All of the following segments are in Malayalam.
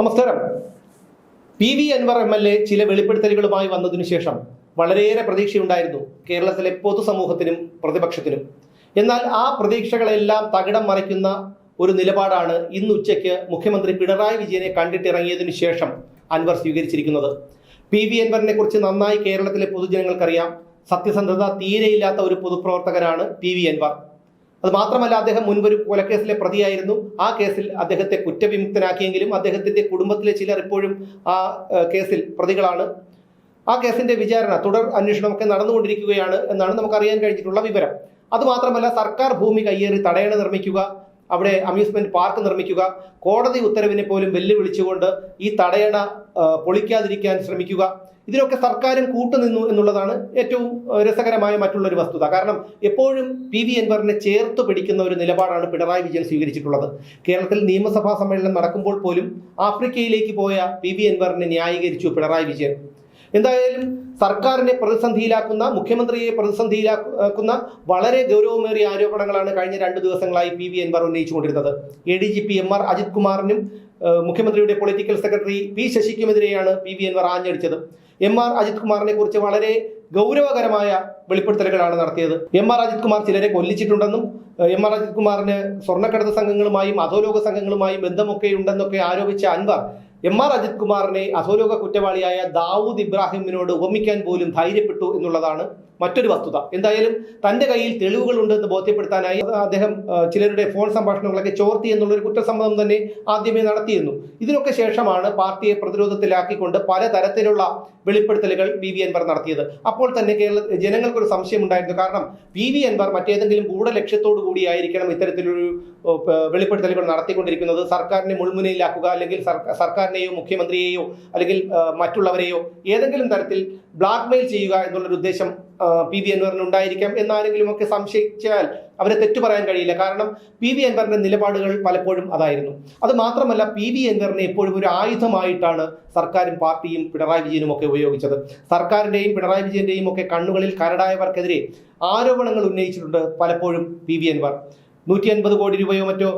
നമസ്കാരം. P V Anvar M L A ചില വെളിപ്പെടുത്തലുകളുമായി വന്നതിനു ശേഷം വളരെയേറെ പ്രതീക്ഷയുണ്ടായിരുന്നു കേരളത്തിലെ പൊതുസമൂഹത്തിനും പ്രതിപക്ഷത്തിനും. എന്നാൽ ആ പ്രതീക്ഷകളെല്ലാം തകിടം മറിക്കുന്ന ഒരു നിലപാടാണ് ഇന്ന് ഉച്ചയ്ക്ക് മുഖ്യമന്ത്രി പിണറായി വിജയനെ കണ്ടിട്ടിറങ്ങിയതിനു ശേഷം അൻവർ സ്വീകരിച്ചിരിക്കുന്നത്. പി വി അൻവറിനെ കുറിച്ച് നന്നായി കേരളത്തിലെ പൊതുജനങ്ങൾക്കറിയാം. സത്യസന്ധത തീരെയില്ലാത്ത ഒരു പൊതുപ്രവർത്തകനാണ് പി വി അൻവർ. അത് മാത്രമല്ല അദ്ദേഹം മുൻപൊരു കൊലക്കേസിലെ പ്രതിയായിരുന്നു. ആ കേസിൽ അദ്ദേഹത്തെ കുറ്റവിമുക്തനാക്കിയെങ്കിലും അദ്ദേഹത്തിന്റെ കുടുംബത്തിലെ ചിലർ ഇപ്പോഴും ആ കേസിൽ പ്രതികളാണ്. ആ കേസിന്റെ വിചാരണ തുടർ അന്വേഷണമൊക്കെ നടന്നുകൊണ്ടിരിക്കുകയാണ് എന്നാണ് നമുക്കറിയാൻ കഴിഞ്ഞിട്ടുള്ള വിവരം. അതുമാത്രമല്ല സർക്കാർ ഭൂമി കയ്യേറി തടയണ നിർമ്മിക്കുക അവിടെ അമ്യൂസ്മെന്റ് പാർക്ക് നിർമ്മിക്കുക. കോടതി ഉത്തരവിനെ പോലും വെല്ലുവിളിച്ചുകൊണ്ട് ഈ തടയണ പൊളിക്കാതിരിക്കാൻ ശ്രമിക്കുക. ഇതിനൊക്കെ സർക്കാരും കൂട്ടുനിന്നു എന്നുള്ളതാണ് ഏറ്റവും രസകരമായ മറ്റുള്ളൊരു വസ്തുത. കാരണം എപ്പോഴും പി വി അൻവറിനെ ചേർത്ത് പിടിക്കുന്ന ഒരു നിലപാടാണ് പിണറായി വിജയൻ സ്വീകരിച്ചിട്ടുള്ളത്. കേരളത്തിൽ നിയമസഭാ സമ്മേളനം നടക്കുമ്പോൾ പോലും ആഫ്രിക്കയിലേക്ക് പോയ പി വി അൻവറിനെ ന്യായീകരിച്ചു പിണറായി വിജയൻ. എന്തായാലും സർക്കാരിനെ പ്രതിസന്ധിയിലാക്കുന്ന മുഖ്യമന്ത്രിയെ പ്രതിസന്ധിയിലാക്കുന്ന വളരെ ഗൗരവമേറിയ ആരോപണങ്ങളാണ് കഴിഞ്ഞ രണ്ട് ദിവസങ്ങളായി P V Anvar ഉന്നയിച്ചുകൊണ്ടിരുന്നത്. A D G P M R Ajith കുമാറിനും മുഖ്യമന്ത്രിയുടെ പൊളിറ്റിക്കൽ സെക്രട്ടറി പി ശശിക്കുമെതിരെയാണ് പി വി എൻവർ ആഞ്ഞടിച്ചത്. എം ആർ അജിത് കുമാറിനെ കുറിച്ച് വളരെ ഗൗരവകരമായ വെളിപ്പെടുത്തലുകളാണ് നടത്തിയത്. എം ആർ അജിത് കുമാർ ചിലരെ കൊല്ലിച്ചിട്ടുണ്ടെന്നും എം ആർ അജിത് കുമാറിന് സ്വർണക്കടത്ത് സംഘങ്ങളുമായും അധോലോക സംഘങ്ങളുമായും ബന്ധമൊക്കെ ഉണ്ടെന്നൊക്കെ ആരോപിച്ച അൻവർ എം ആർ അജിത് കുമാറിനെ അധോലോക കുറ്റവാളിയായ ദാവൂദ് ഇബ്രാഹിമിനോട് ഉപമിക്കാൻ പോലും ധൈര്യപ്പെട്ടു എന്നുള്ളതാണ് മറ്റൊരു വസ്തുത. എന്തായാലും തന്റെ കയ്യിൽ തെളിവുകളുണ്ടെന്ന് ബോധ്യപ്പെടുത്താനായി അദ്ദേഹം ചിലരുടെ ഫോൺ സംഭാഷണങ്ങളൊക്കെ ചോർത്തി എന്നുള്ളൊരു കുറ്റസമ്മതം തന്നെ ആദ്യമേ നടത്തിയിരുന്നു. ഇതിനൊക്കെ ശേഷമാണ് പാർട്ടിയെ പ്രതിരോധത്തിലാക്കിക്കൊണ്ട് പലതരത്തിലുള്ള വെളിപ്പെടുത്തലുകൾ പി വി അൻവർ നടത്തിയത്. അപ്പോൾ തന്നെ കേരള ജനങ്ങൾക്കൊരു സംശയം ഉണ്ടായിരുന്നു. കാരണം പി വി അൻവർ മറ്റേതെങ്കിലും ഗൂഢലക്ഷ്യത്തോടു കൂടിയായിരിക്കണം ഇത്തരത്തിലൊരു വെളിപ്പെടുത്തലുകൾ നടത്തിക്കൊണ്ടിരിക്കുന്നത്. സർക്കാരിനെ മുൾമുനയിലാക്കുക അല്ലെങ്കിൽ സർക്കാ- സർക്കാരിനെയോ മുഖ്യമന്ത്രിയെയോ അല്ലെങ്കിൽ മറ്റുള്ളവരെയോ ഏതെങ്കിലും തരത്തിൽ ബ്ലാക്ക്മെയിൽ ചെയ്യുക എന്നുള്ളൊരു ഉദ്ദേശം പി വി അൻവറിന് ഉണ്ടായിരിക്കാം എന്നാരെങ്കിലും ഒക്കെ സംശയിച്ചാൽ അവരെ തെറ്റു പറയാൻ കഴിയില്ല. കാരണം പി വി അൻവറിന്റെ നിലപാടുകൾ പലപ്പോഴും അതായിരുന്നു. അത് മാത്രമല്ല പി വി അൻവറിനെ എപ്പോഴും ഒരു ആയുധമായിട്ടാണ് സർക്കാരും പാർട്ടിയും പിണറായി വിജയനും ഒക്കെ ഉപയോഗിച്ചത്. സർക്കാരിന്റെയും പിണറായി വിജയന്റെയും ഒക്കെ കണ്ണുകളിൽ കരടായവർക്കെതിരെ ആരോപണങ്ങൾ ഉന്നയിച്ചിട്ടുണ്ട് പലപ്പോഴും പി വി അൻവർ. നൂറ്റി അൻപത് കോടി രൂപയോ മറ്റോ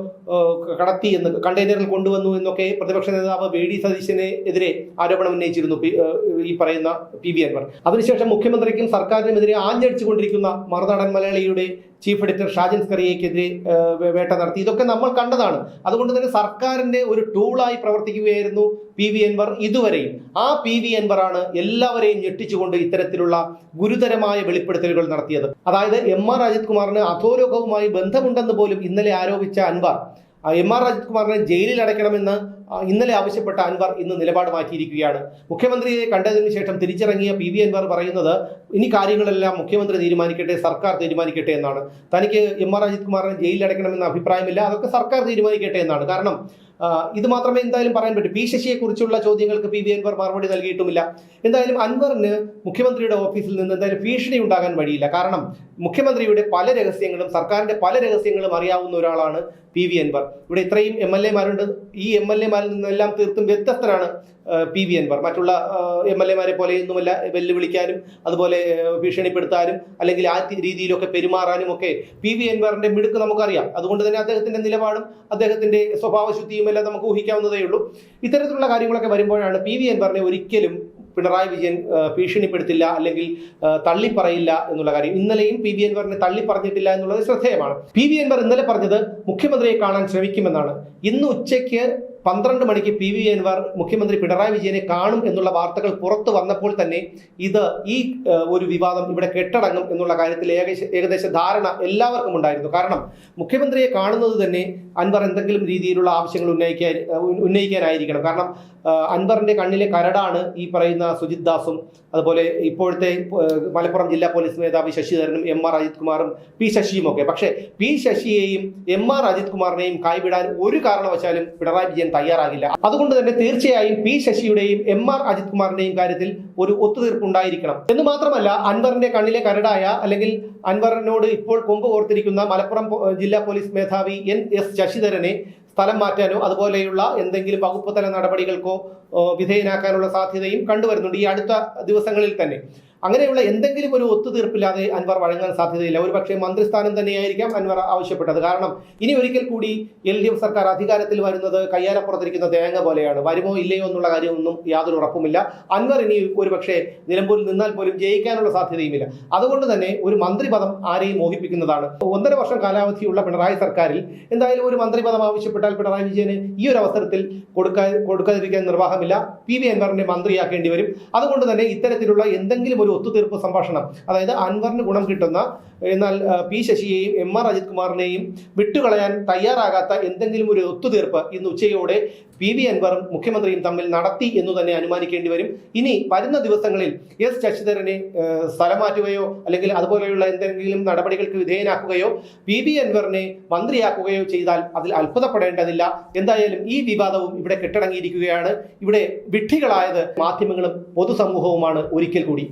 കടത്തി എന്ന് കണ്ടെയ്നറിൽ കൊണ്ടുവന്നു എന്നൊക്കെ പ്രതിപക്ഷ നേതാവ് വി ഡി സതീശനെ എതിരെ ആരോപണം ഉന്നയിച്ചിരുന്നു ഈ പറയുന്ന പി വി അൻവർ. അതിനുശേഷം മുഖ്യമന്ത്രിക്കും സർക്കാരിനുമെതിരെ ആഞ്ഞടിച്ചുകൊണ്ടിരിക്കുന്ന മറുനാടൻ മലയാളിയുടെ ചീഫ് എഡിറ്റർ ഷാജൻ സ്കറിയക്കെതിരെ വേട്ട നടത്തി. ഇതൊക്കെ നമ്മൾ കണ്ടതാണ്. അതുകൊണ്ട് തന്നെ സർക്കാരിന്റെ ഒരു ടൂളായി പ്രവർത്തിക്കുകയായിരുന്നു പി വി അൻവർ ഇതുവരെയും. ആ പി വി അൻവറാണ് എല്ലാവരെയും ഞെട്ടിച്ചുകൊണ്ട് ഇത്തരത്തിലുള്ള ഗുരുതരമായ വെളിപ്പെടുത്തലുകൾ നടത്തിയത്. അതായത് എം ആർ അജിത് കുമാറിന് അധോലോകവുമായി ബന്ധമുണ്ടെന്ന് പോലും ഇന്നലെ ആരോപിച്ച അൻവർ എം ആർ അജിത് കുമാറിനെ ജയിലിൽ അടയ്ക്കണമെന്ന് ഇന്നലെ ആവശ്യപ്പെട്ട അൻവർ ഇന്ന് നിലപാട് മാറ്റിയിരിക്കുകയാണ്. മുഖ്യമന്ത്രിയെ കണ്ടതിനു ശേഷം തിരിച്ചിറങ്ങിയ പി വി അൻവർ പറയുന്നത് ഇനി കാര്യങ്ങളെല്ലാം മുഖ്യമന്ത്രി തീരുമാനിക്കട്ടെ സർക്കാർ തീരുമാനിക്കട്ടെ എന്നാണ്. തനിക്ക് എം ആർ അജിത് കുമാറിനെ ജയിലിൽ അടയ്ക്കണമെന്ന അഭിപ്രായമില്ല അതൊക്കെ സർക്കാർ തീരുമാനിക്കട്ടെ എന്നാണ്. കാരണം ഇത് മാത്രമേ എന്തായാലും പറയാൻ പറ്റൂ. പി ശശിയെക്കുറിച്ചുള്ള ചോദ്യങ്ങൾക്ക് പി വി അൻവർ മറുപടി നൽകിയിട്ടുമില്ല. എന്തായാലും അൻവറിന് മുഖ്യമന്ത്രിയുടെ ഓഫീസിൽ നിന്ന് എന്തായാലും ഭീഷണി ഉണ്ടാകാൻ വഴിയില്ല. കാരണം മുഖ്യമന്ത്രിയുടെ പല രഹസ്യങ്ങളും സർക്കാരിന്റെ പല രഹസ്യങ്ങളും അറിയാവുന്ന ഒരാളാണ് പി വി അൻവർ. ഇവിടെ ഇത്രയും എം എൽ എമാരുണ്ട്. ഈ എം എൽ എമാരിൽ നിന്നെല്ലാം തീർത്തും വ്യത്യസ്തനാണ് പി വി അൻവർ. മറ്റുള്ള എം എൽ എമാരെ പോലെയൊന്നുമല്ല വെല്ലുവിളിക്കാനും അതുപോലെ ഭീഷണിപ്പെടുത്താനും അല്ലെങ്കിൽ ആ രീതിയിലൊക്കെ പെരുമാറാനും ഒക്കെ പി വി അൻവറിന്റെ മിടുക്ക് നമുക്കറിയാം. അതുകൊണ്ട് തന്നെ അദ്ദേഹത്തിന്റെ നിലപാടും അദ്ദേഹത്തിന്റെ സ്വഭാവശുദ്ധിയും എല്ലാം നമുക്ക് ഊഹിക്കാവുന്നതേ ഉള്ളൂ. ഇത്തരത്തിലുള്ള കാര്യങ്ങളൊക്കെ വരുമ്പോഴാണ് പി വി അൻവറിനെ ഒരിക്കലും പിണറായി വിജയൻ ഭീഷണിപ്പെടുത്തില്ല അല്ലെങ്കിൽ തള്ളിപ്പറയില്ല എന്നുള്ള കാര്യം. ഇന്നലെയും പി വി അൻവറിനെ തള്ളിപ്പറഞ്ഞിട്ടില്ല എന്നുള്ളത് ശ്രദ്ധേയമാണ്. പി വി അൻവർ ഇന്നലെ പറഞ്ഞത് മുഖ്യമന്ത്രിയെ കാണാൻ ശ്രമിക്കുമെന്നാണ്. ഇന്ന് ഉച്ചയ്ക്ക് പന്ത്രണ്ട് മണിക്ക് പി വി അൻവർ മുഖ്യമന്ത്രി പിണറായി വിജയനെ കാണും എന്നുള്ള വാർത്തകൾ പുറത്തു വന്നപ്പോൾ തന്നെ ഇത് ഈ ഒരു വിവാദം ഇവിടെ കെട്ടടങ്ങും എന്നുള്ള കാര്യത്തിൽ ഏകദേശ ധാരണ എല്ലാവർക്കും ഉണ്ടായിരുന്നു. കാരണം മുഖ്യമന്ത്രിയെ കാണുന്നത് തന്നെ അൻവർ എന്തെങ്കിലും രീതിയിലുള്ള ആവശ്യങ്ങൾ ഉന്നയിക്കാൻ ഉന്ന- ഉന്നയിക്കാനായിരിക്കണം. കാരണം അൻവറിന്റെ കണ്ണിലെ കരടാണ് ഈ പറയുന്ന സുജിത് ദാസും അതുപോലെ ഇപ്പോഴത്തെ മലപ്പുറം ജില്ലാ പോലീസ് മേധാവി ശശിധരനും എം ആർ അജിത് കുമാറും പി ശശിയും ഒക്കെ പക്ഷേ പി ശശിയെയും എം ആർ അജിത് കുമാറിനെയും കൈവിടാൻ ഒരു കാരണവശാലും പിണറായി വിജയൻ തയ്യാറാകില്ല. അതുകൊണ്ട് തന്നെ തീർച്ചയായും പി ശശിയുടെയും എം ആർ അജിത് കുമാറിന്റെയും കാര്യത്തിൽ ഒരു ഒത്തുതീർപ്പ് ഉണ്ടായിരിക്കണം. എന്ന് മാത്രമല്ല അൻവറിന്റെ കണ്ണിലെ കരടായ അല്ലെങ്കിൽ അൻവറിനോട് ഇപ്പോൾ കൊമ്പ് കോർത്തിരിക്കുന്ന മലപ്പുറം ജില്ലാ പോലീസ് മേധാവി എൻ എസ് ശശിധരനെ സ്ഥലം മാറ്റാനോ അതുപോലെയുള്ള എന്തെങ്കിലും വകുപ്പ് തല നടപടികൾക്കോ വിധേയനാക്കാനുള്ള സാധ്യതയും കണ്ടുവരുന്നുണ്ട് ഈ അടുത്ത ദിവസങ്ങളിൽ തന്നെ. അങ്ങനെയുള്ള എന്തെങ്കിലും ഒരു ഒത്തുതീർപ്പില്ലാതെ അൻവർ വഴങ്ങാൻ സാധ്യതയില്ല. ഒരു പക്ഷേ മന്ത്രിസ്ഥാനം തന്നെയായിരിക്കാം അൻവർ ആവശ്യപ്പെട്ടത്. കാരണം ഇനി ഒരിക്കൽ കൂടി എൽ ഡി എഫ് സർക്കാർ അധികാരത്തിൽ വരുന്നത് കയ്യാലപ്പുറത്തിരിക്കുന്ന തേങ്ങ പോലെയാണ്. വരുമോ ഇല്ലയോ എന്നുള്ള കാര്യമൊന്നും യാതൊരു ഉറപ്പുമില്ല. അൻവർ ഇനി ഒരു പക്ഷേ നിലമ്പൂരിൽ നിന്നാൽ പോലും ജയിക്കാനുള്ള സാധ്യതയുമില്ല. അതുകൊണ്ട് തന്നെ ഒരു മന്ത്രിപദം ആരെയും മോഹിപ്പിക്കുന്നതാണ്. ഒന്നര വർഷം കാലാവധിയുള്ള പിണറായി സർക്കാരിൽ എന്തായാലും ഒരു മന്ത്രിപദം ആവശ്യപ്പെട്ടാൽ പിണറായി വിജയന് ഈ ഒരു അവസരത്തിൽ കൊടുക്കാൻ കൊടുക്കാതിരിക്കാൻ നിർവാഹമില്ല. പി വി അൻവറിനെ മന്ത്രിയാക്കേണ്ടി വരും. അതുകൊണ്ട് തന്നെ ഇത്തരത്തിലുള്ള എന്തെങ്കിലും ഒത്തുതീർപ്പ് സംഭാഷണം. അതായത് അൻവറിന് ഗുണം കിട്ടുന്ന എന്നാൽ പി ശശിയെയും എം ആർ അജിത് കുമാറിനെയും വിട്ടുകളയാൻ തയ്യാറാകാത്ത എന്തെങ്കിലും ഒരു ഒത്തുതീർപ്പ് ഇന്ന് ഉച്ചയോടെ പി വി അൻവറും മുഖ്യമന്ത്രിയും തമ്മിൽ നടത്തി എന്ന് തന്നെ അനുമാനിക്കേണ്ടി വരും. ഇനി വരുന്ന ദിവസങ്ങളിൽ എസ് ശശിധരനെ സ്ഥലം മാറ്റുകയോ അല്ലെങ്കിൽ അതുപോലെയുള്ള എന്തെങ്കിലും നടപടികൾക്ക് വിധേയനാക്കുകയോ പി വി അൻവറിനെ മന്ത്രിയാക്കുകയോ ചെയ്താൽ അതിൽ അത്ഭുതപ്പെടേണ്ടതില്ല. എന്തായാലും ഈ വിവാദവും ഇവിടെ കെട്ടടങ്ങിയിരിക്കുകയാണ്. ഇവിടെ വിഡ്ഢികളായത് മാധ്യമങ്ങളും പൊതുസമൂഹവുമാണ് ഒരിക്കൽ കൂടി.